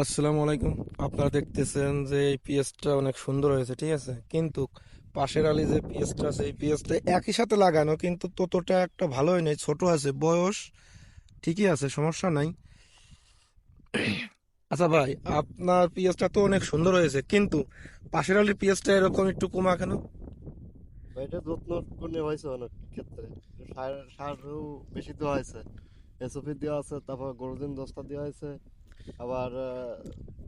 আসসালামু আলাইকুম। আপনারা দেখতেছেন যে এই পিএসটা অনেক সুন্দর হয়েছে, ঠিক আছে? কিন্তু পাশের আলি যে পিএসটা আছে, এই পিএসটা একই সাথে লাগানো, কিন্তু ততটা একটা ভালো হয় নাই, ছোট আছে, বয়স ঠিকই আছে, সমস্যা নাই। আচ্ছা ভাই, আপনার পিএসটা তো অনেক সুন্দর হয়েছে, কিন্তু পাশের আলির পিএসটা এরকম একটু কমা কেন? এটা যত্ন করে হয়েছে অনেক ক্ষেত্রে। সার, সারও বেশি দেওয়া হয়েছে। এসওপি দেওয়া আছে, তারপর গরুদিন দশটা দেওয়া হয়েছে। আবার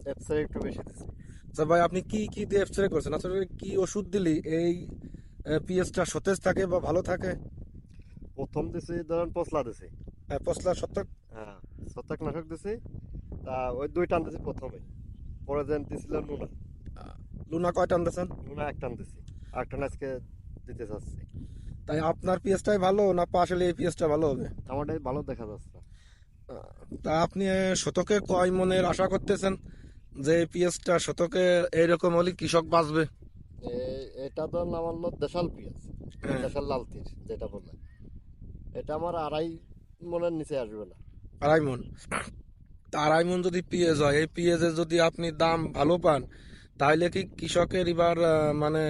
এপসে একটু বেশি দিচ্ছে আচ্ছা ভাই আপনি কি কি দিয়ে স্প্রে করছেন? আসলে কি ওষুধ দিলি? এই পিএসটা সতেজ থাকে বা ভালো থাকে? প্রথম দিছি ধরেন পচলা দিছি। আহ, পশলা শতক হ্যাঁ ছত্রাক নাশক দিছি। তা ওই দুই টান দিছি প্রথমে। পরে যেন দিছিল নুনা লুনা কয় টান দিয়েছেন? নুনা এক টান দিছি। আর টান আজকে দিতে চাচ্ছি। তাই আপনার পিএসটাই ভালো না পাশে এই পিএসটা ভালো হবে? আমারটাই ভালো দেখা যাচ্ছে। তা আপনি শতকে কয় মনের আশা করতেছেন যে পিএসটা শতকে এইরকম হলে কৃষক বাঁচবে? এটা তো নাম হলো দেশাল পেঁয়াজ হ্যাঁ। দেশাল লাল তীর যেটা বললে এটা আমার আড়াই মনের নিচে আসবে না। আড়াই মন। তা আড়াই মন যদি পিএস হয় এই পিএসের যদি আপনি দাম ভালো পান তাহলে কি কৃষকের এবার মানে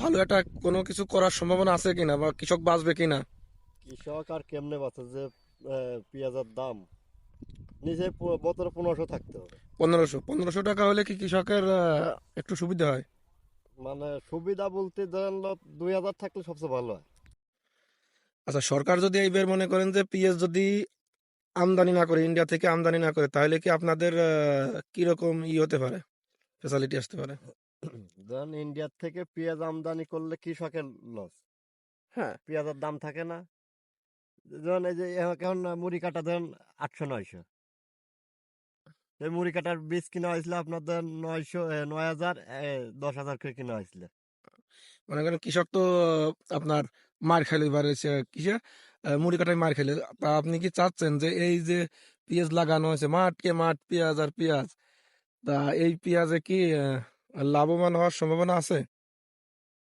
ভালো একটা কোনো কিছু করার সম্ভাবনা আছে কিনা বা কৃষক বাঁচবে কিনা? কৃষক আর কেমনে বাঁচে? যে পেঁয়াজের দাম। নিচে বছরে পনেরোশো থাকতে হবে। পনেরোশো পনেরোশো টাকা হলে কি কৃষকের একটু সুবিধা হয়? মানে সুবিধা বলতে ধরেন দুই হাজার থাকলে সবচেয়ে ভালো হয়। আচ্ছা সরকার যদি এইবার মনে করেন যে পিএস যদি আমদানি না করে ইন্ডিয়া থেকে আমদানি না করে তাহলে কি আপনাদের কীরকম ই হতে পারে? ফেসিলিটি আসতে পারে? ধরেন ইন্ডিয়ার থেকে পেঁয়াজ আমদানি করলে কৃষকের লস হ্যাঁ। পেঁয়াজের দাম থাকে না। ধরেন এই যে এখন মুড়ি কাটা ধরেন আটশো নয়শো। এই মুড়ি কাটার বীজ কিনা হয়েছিল আপনার ধরেন নয়শো নয় হাজার দশ হাজার করে কিনা হয়েছিল। মনে করেন কৃষক তো আপনার মার খাইলে এবারে কিসে মুড়ি কাটায় মার খাইলে। তা আপনি কি চাচ্ছেন যে এই যে পেঁয়াজ লাগানো হয়েছে মাঠকে মাঠ পেঁয়াজ আর পেঁয়াজ তা এই পেঁয়াজে কি লাভবান হওয়ার সম্ভাবনা আছে?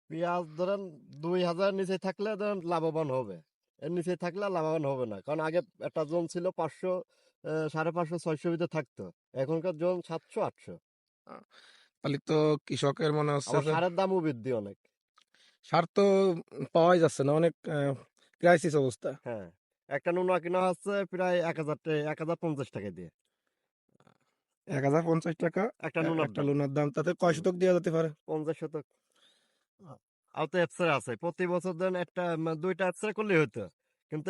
পেঁয়াজ ধরেন দুই হাজার নিচে থাকলে ধরেন লাভবান হবে। এর নিচে থাকলে লাভবান হবে না। কারণ আগে একটা জোন ছিল পাঁচশো সাড়ে পাঁচশো ছয়শো ভিতরে থাকতো। এখনকার জোন সাতশো আটশো। তাহলে তো কৃষকের মনে হচ্ছে সারের দামও বৃদ্ধি অনেক। সার তো পাওয়াই যাচ্ছে না অনেক ক্রাইসিস অবস্থা। হ্যাঁ একটা নুনা কিনা হচ্ছে প্রায় এক হাজার এক হাজার পঞ্চাশ টাকা দিয়ে। এক হাজার পঞ্চাশ টাকা একটা নুনার একটা দাম। লোনার দাম তাতে কয় শতক দেওয়া যেতে পারে? পঞ্চাশ শতক। তো এপসে আছে। প্রতি বছর ধরেন একটা দুইটা এপসে করলেই হতো কিন্তু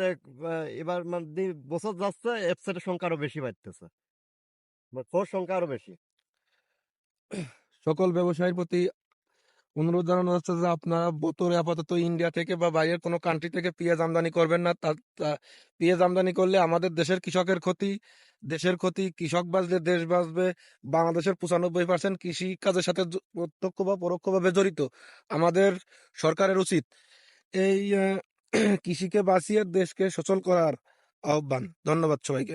এবার মানে বছর যাচ্ছে অ্যাপসারের সংখ্যা আরও বেশি বাড়তেছে। মানে খোঁজ সংখ্যা আরও বেশি। সকল ব্যবসায়ীর প্রতি অনুরোধ জানানো হচ্ছে যে আপনারা বোতলে আপাতত ইন্ডিয়া থেকে বা বাইরের কোনো কান্ট্রি থেকে পেঁয়াজ আমদানি করবেন না। তা, তা- পেঁয়াজ আমদানি করলে আমাদের দেশের কৃষকের ক্ষতি, দেশের ক্ষতি, কৃষক বাঁচলে দেশ বাঁচবে, বাংলাদেশের পঁচানব্বই পার্সেন্ট কৃষি কাজের সাথে প্রত্যক্ষ বা পরোক্ষভাবে জড়িত আমাদের সরকারের উচিত এই কৃষিকে বাঁচিয়ে দেশকে সচল করার আহ্বান। ধন্যবাদ সবাইকে।